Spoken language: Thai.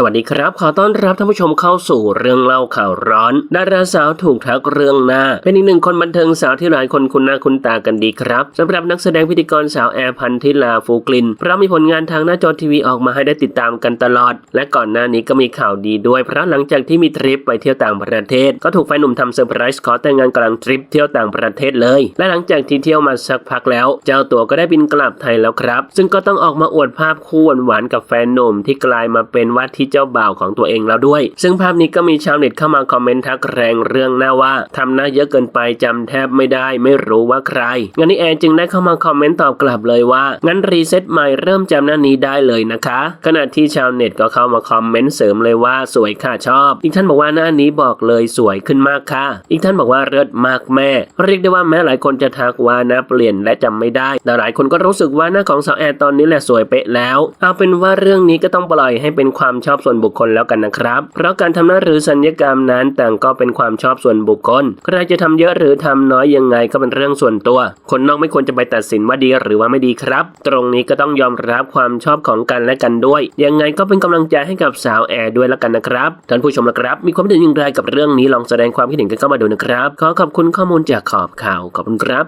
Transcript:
สวัสดีครับ ขอต้อนรับท่านผู้ชมเข้าสู่เรื่องเล่าข่าวร้อน ดาราสาวถูกทักเรื่องหน้า เป็นอีกหนึ่งคนบันเทิงสาวที่หลายคนคุ้นหน้าคุ้นตากันดีครับสำหรับนักแสดงพิธีกรสาวแอร์พันธิลาฟูกลินเพราะมีผลงานทางหน้าจอทีวีออกมาให้ได้ติดตามกันตลอด และก่อนหน้านี้ก็มีข่าวดีด้วย เพราะหลังจากที่มีทริปไปเที่ยวต่างประเทศ ก็ถูกแฟนหนุ่มทำเซอร์ไพรส์ขอแต่งงานกลางทริปเที่ยวต่างประเทศเลย และหลังจากที่เที่ยวมาสักพักแล้ว เจ้าตัวก็ได้บินกลับไทยแล้วครับ ซึ่งก็ต้องออกมาอวดภาพคู่หวานๆกับแฟนหนุ่มที่กลายมาเป็นว่าที่เจ้าบ่าวของตัวเองแล้วด้วย ซึ่งภาพนี้ก็มีชาวเน็ตเข้ามาคอมเมนต์ทักแรงเรื่องหน้าว่าทำหน้าเยอะเกินไปจำแทบไม่ได้ ไม่รู้ว่าใครงานนี้แอนจึงได้เข้ามาคอมเมนต์ตอบกลับเลยว่า งั้นรีเซ็ตใหม่เริ่มจำหน้านี้ได้เลยนะคะ ขณะที่ชาวเน็ตก็เข้ามาคอมเมนต์เสริมเลยว่าสวยค่ะชอบ อีกท่านบอกว่าหน้านี้บอกเลยสวยขึ้นมากค่ะ อีกท่านบอกว่าเลิศมากแม่ เรียกได้ว่าแม้หลายคนจะทักว่าหน้าเปลี่ยนและจำไม่ได้ แต่หลายคนก็รู้สึกว่าหน้าของสาวแอนตอนนี้แหละสวยเป๊ะแล้ว เอาเป็นว่าเรื่องนี้ก็ต้องปล่อยให้เป็นความชชอบส่วนบุคคลแล้วกันนะครับ เพราะการทำหน้าหรือสัญญกรรมนั้นต่างก็เป็นความชอบส่วนบุคคล ใครจะทำเยอะหรือทำน้อยยังไงก็เป็นเรื่องส่วนตัว คนนอกไม่ควรจะไปตัดสินว่าดีหรือว่าไม่ดีครับ ตรงนี้ก็ต้องยอมรับความชอบของกันและกันด้วย ยังไงก็เป็นกำลังใจให้กับสาวแอร์ด้วยแล้วกันนะครับท่านผู้ชมละครับ มีความเห็นอย่างไรกับเรื่องนี้ลองแสดงความคิดเห็นกันเข้ามาดูนะครับ ขอขอบคุณข้อมูลจากขอบข่าวขอบคุณครับ